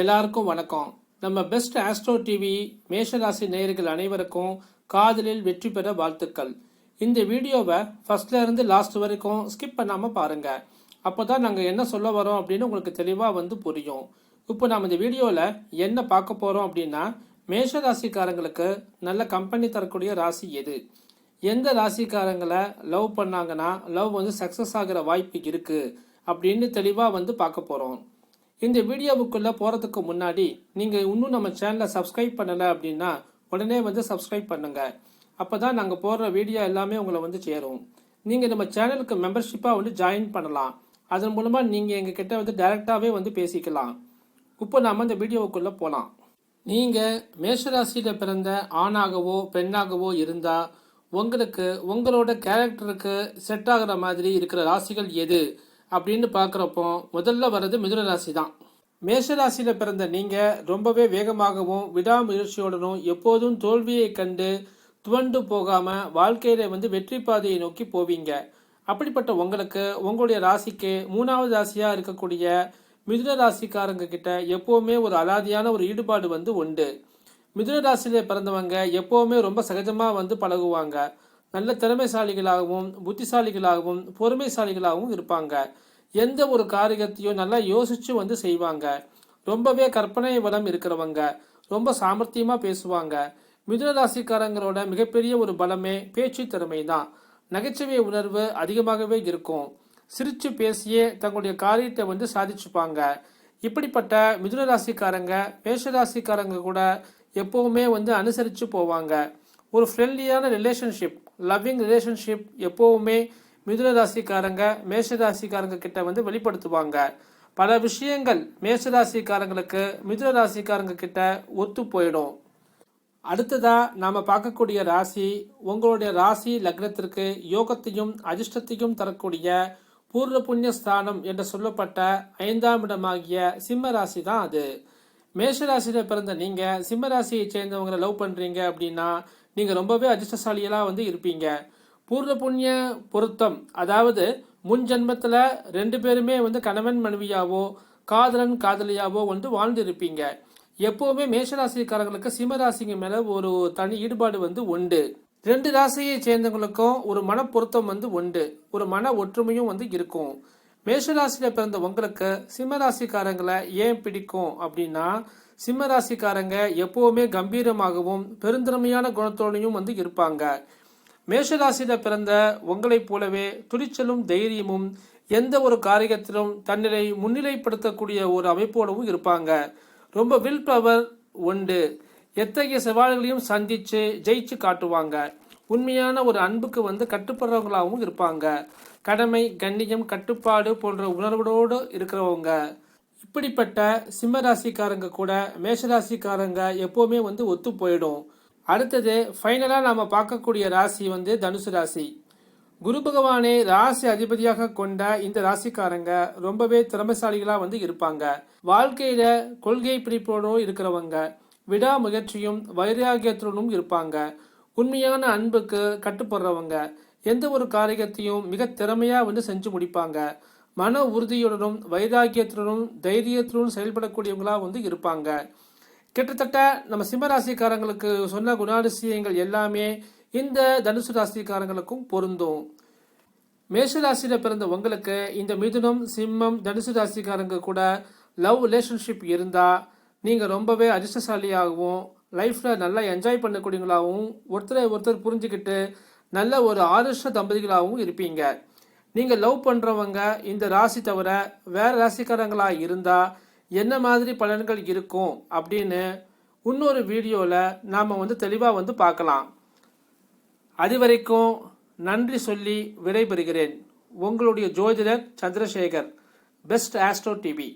எல்லாருக்கும் வணக்கம். நம்ம பெஸ்ட் ஆஸ்ட்ரோ டிவி மேஷராசி நேயர்கள் அனைவருக்கும் காதலில் வெற்றி பெற வாழ்த்துக்கள். இந்த வீடியோவை ஃபர்ஸ்ட்ல இருந்து லாஸ்ட் வரைக்கும் ஸ்கிப் பண்ணாம பாருங்க. அப்போதான் நாங்கள் என்ன சொல்ல வரோம் அப்படின்னு உங்களுக்கு தெளிவாக வந்து புரியும். இப்போ நம்ம இந்த வீடியோவில் என்ன பார்க்க போகிறோம் அப்படின்னா மேஷ ராசிக்காரங்களுக்கு நல்ல கம்பெனி தரக்கூடிய ராசி எது? எந்த ராசிக்காரங்களை லவ் பண்ணாங்கன்னா லவ் வந்து சக்ஸஸ் ஆகிற வாய்ப்பு இருக்குது அப்படின்னு தெளிவாக வந்து பார்க்க போகிறோம் இந்த வீடியோவுக்குள்ளே போகிறதுக்கு முன்னாடி நீங்கள் இன்னும் நம்ம சேனலை சப்ஸ்கிரைப் பண்ணலை அப்படின்னா உடனே வந்து சப்ஸ்கிரைப் பண்ணுங்கள் அப்போ தான் நாங்கள் போடுற வீடியோ எல்லாமே உங்களை வந்து சேரும். நீங்கள் நம்ம சேனலுக்கு மெம்பர்ஷிப்பாக வந்து ஜாயின் பண்ணலாம். அதன் மூலமாக நீங்கள் எங்ககிட்ட வந்து டைரெக்டாகவே வந்து பேசிக்கலாம். இப்போ நாம் இந்த வீடியோவுக்குள்ளே போகலாம் நீங்கள் மேஷராசியில் பிறந்த ஆணாகவோ பெண்ணாகவோ இருந்தால் உங்களுக்கு உங்களோட கேரக்டருக்கு செட் ஆகிற மாதிரி இருக்கிற ராசிகள் எது? அப்படின்னு பார்க்குறப்போ முதல்ல வர்றது மிதுன ராசி தான். மேஷ ராசியில் பிறந்த நீங்கள் ரொம்பவே வேகமாகவும் விடாமுயற்சியுடனும் எப்போதும் தோல்வியை கண்டு துவண்டு போகாமல் வாழ்க்கையில வந்து வெற்றி பாதையை நோக்கி போவீங்க. அப்படிப்பட்ட உங்களுக்கு உங்களுடைய ராசிக்கு மூணாவது ராசியாக இருக்கக்கூடிய மிதுன ராசிக்காரங்க கிட்ட எப்போவுமே ஒரு அலாதியான ஒரு ஈடுபாடு வந்து உண்டு. மிதுன ராசியில் பிறந்தவங்க எப்போவுமே ரொம்ப சகஜமாக வந்து பழகுவாங்க. நல்ல திறமைசாலிகளாகவும் புத்திசாலிகளாகவும் பொறுமைசாலிகளாகவும் இருப்பாங்க. எந்த ஒரு காரியத்தையும் நல்லா யோசிச்சு வந்து செய்வாங்க. ரொம்பவே கற்பனை வளம் இருக்கிறவங்க. ரொம்ப சாமர்த்தியமாக பேசுவாங்க. மிதுன ராசிக்காரங்களோட மிகப்பெரிய ஒரு பலமே பேச்சு திறமை தான் நகைச்சுவை உணர்வு அதிகமாகவே இருக்கும். சிரிச்சு பேசியே தங்களுடைய காரியத்தை வந்து சாதிச்சுப்பாங்க. இப்படிப்பட்ட மிதுன ராசிக்காரங்க மேஷ ராசிக்காரங்க கூட எப்போவுமே வந்து அனுசரித்து போவாங்க. ஒரு ஃப்ரெண்ட்லியான ரிலேஷன்ஷிப் லவ்விங் ரிலேஷன்ஷிப் எப்போவுமே மிதுன ராசிக்காரங்க மேஷ ராசிக்காரங்க கிட்ட வந்து வெளிப்படுத்துவாங்க. பல விஷயங்கள் மேஷ ராசிக்காரங்களுக்கு மிதுன ராசிக்காரங்க கிட்ட ஒத்து போயிடும். அடுத்ததா நாம பார்க்கக்கூடிய ராசி உங்களுடைய ராசி லக்னத்திற்கு யோகத்தையும் அதிர்ஷ்டத்தையும் தரக்கூடிய பூர்வ புண்ணிய ஸ்தானம் என்று சொல்லப்பட்ட ஐந்தாம் இடமாகிய சிம்ம ராசி தான் அது. மேஷ ராசியில பிறந்த நீங்க சிம்ம ராசியை சேர்ந்தவங்களை லவ் பண்றீங்க அப்படின்னா நீங்கள் ரொம்பவே அதிர்ஷ்டசாலியெல்லாம் வந்து இருப்பீங்க. பூர்வ புண்ணிய பொருத்தம் அதாவது முன் ஜென்மத்தில் ரெண்டு பேருமே வந்து கணவன் மனைவியாவோ காதலன் காதலியாவோ வந்து வாழ்ந்து இருப்பீங்க எப்போவுமே மேஷராசிக்காரங்களுக்கு சிம்மராசிங்க மேலே ஒரு தனி ஈடுபாடு வந்து உண்டு. ரெண்டு ராசியை சேர்ந்தவங்களுக்கும் ஒரு மன பொருத்தம் வந்து உண்டு. ஒரு மன ஒற்றுமையும் வந்து இருக்கும். மேஷராசியில் பிறந்த உங்களுக்கு சிம்மராசிக்காரங்களை ஏன் பிடிக்கும் அப்படின்னா சிம்ம ராசிக்காரங்க எப்பவுமே கம்பீரமாகவும் பெருந்திறமையான குணத்தோடையும் வந்து இருப்பாங்க. மேஷராசியில பிறந்த உங்களைப் போலவே துணிச்சலும் தைரியமும் எந்த ஒரு காரியத்திலும் தன்னிலை முன்னிலைப்படுத்தக்கூடிய ஒரு அமைப்போடவும் இருப்பாங்க. ரொம்ப வில் பவர் உண்டு. எத்தகைய சவால்களையும் சந்திச்சு ஜெயிச்சு காட்டுவாங்க. உண்மையான ஒரு அன்புக்கு வந்து கட்டுப்படுறவங்களாகவும் இருப்பாங்க. கடமை கண்ணியம் கட்டுப்பாடு போன்ற உணர்வோடு இருக்கிறவங்க. இப்படிப்பட்ட சிம்ம ராசிக்காரங்க கூட மேஷராசிக்காரங்க எப்போவுமே வந்து ஒத்து போயிடும். அடுத்தது ஃபைனலாக நாம் பார்க்கக்கூடிய ராசி வந்து தனுசு ராசி. குரு பகவானை ராசி அதிபதியாக கொண்ட இந்த ராசிக்காரங்க ரொம்பவே திறமைசாலிகளாக வந்து இருப்பாங்க. வாழ்க்கையில கொள்கை பிடிப்போடும் இருக்கிறவங்க விடாமுயற்சியும் வைராகியத்துடனும் இருப்பாங்க. உண்மையான அன்புக்கு கட்டுப்படுறவங்க எந்த ஒரு காரியத்தையும் மிக திறமையாக வந்து செஞ்சு முடிப்பாங்க. மன உறுதியுடனும் வைராக்கியத்துடனும் தைரியத்துடனும் செயல்படக்கூடியவங்களாக வந்து இருப்பாங்க. கிட்டத்தட்ட நம்ம சிம்மராசிக்காரங்களுக்கு சொன்ன குணாதிசயங்கள் எல்லாமே இந்த தனுசு ராசிக்காரங்களுக்கும் பொருந்தும். மேஷ ராசியில பிறந்த உங்களுக்கு இந்த மிதுனம் சிம்மம் தனுசு ராசிக்காரங்க கூட லவ் ரிலேஷன்ஷிப் இருந்தால் நீங்கள் ரொம்பவே அதிர்ஷ்டசாலியாகவும் லைஃப்பில் நல்லா என்ஜாய் பண்ணக்கூடியவங்களாகவும் ஒருத்தரை ஒருத்தர் புரிஞ்சுக்கிட்டு நல்ல ஒரு ஆதர்ஷ தம்பதிகளாகவும் இருப்பீங்க. நீங்கள் லவ் பண்ணுறவங்க இந்த ராசி தவிர வேறு ராசிக்காரங்களாக இருந்தால் என்ன மாதிரி பலன்கள் இருக்கும் அப்படின்னு இன்னொரு வீடியோவில் நாம் வந்து தெளிவாக வந்து பார்க்கலாம். அது வரைக்கும் நன்றி சொல்லி விடைபெறுகிறேன். உங்களுடைய ஜோதிடர் சந்திரசேகர் பெஸ்ட் ஆஸ்ட்ரோ டிவி